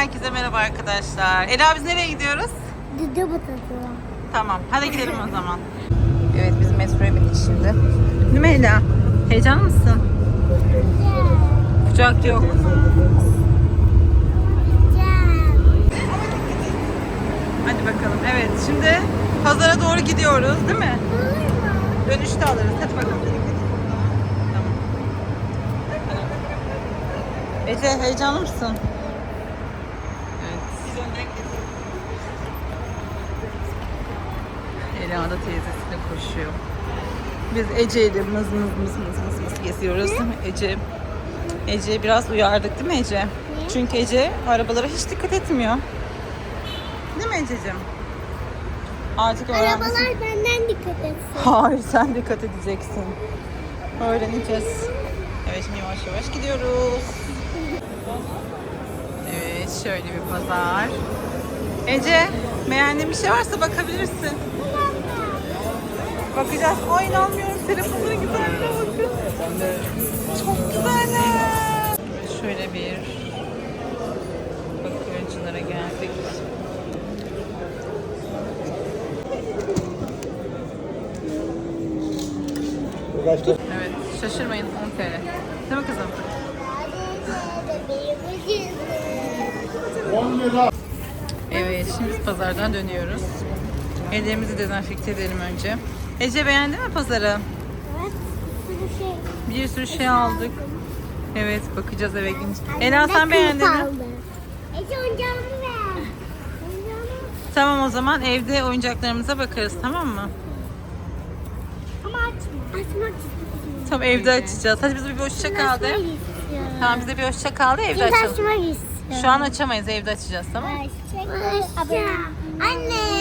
Herkese merhaba arkadaşlar. Ela biz nereye gidiyoruz? Düdü batası. Tamam. Hadi gidelim o zaman. Evet biz metroya bindik şimdi. Değil mi Ela? Heyecanlı mısın? Kucak yok. Hadi bakalım. Evet şimdi pazara doğru gidiyoruz değil mi? Dönüşte alırız. Hadi bakalım. Ece heyecanlı mısın? Ela da teyzesine koşuyor. Biz Ece ile mız mız mız mız mız mız geziyoruz. Ece Ece biraz uyardık değil mi Ece? Çünkü Ece arabalara hiç dikkat etmiyor. Değil mi Ececiğim? Artık öğrenmişsin. Arabalar benden dikkat etsin. Hayır sen dikkat edeceksin. Öğreneceğiz. Evet şimdi yavaş yavaş gidiyoruz. Şöyle bir pazar. Ece beğendiğin bir şey varsa bakabilirsin. Bakacağız. Ay inanmıyorum telefonların güzelliğine bakın. Çok güzeller. Şöyle bir bakırcılara geldik. Evet şaşırmayın 10 TL. Değil mi kızım? 10 lira. Evet şimdi biz pazardan dönüyoruz. Ellerimizi dezenfekte edelim önce. Ece beğendin mi pazarı? Evet, bir sürü şey. Bir sürü şey aldık. Evet bakacağız eve gidince. Ela sen beğendin mi? Ece oyuncağımı. Oyuncağımı. Tamam o zaman evde oyuncaklarımıza bakarız tamam mı? Ama açma. Açmak istiyorum. Tamam evde açacağız. Hadi bize bir hoşça kal de. Tamam bize bir hoşça kal de evde Şimdi açalım. açmak istiyorum. Şu an açamayız evde açacağız tamam mı? Anne.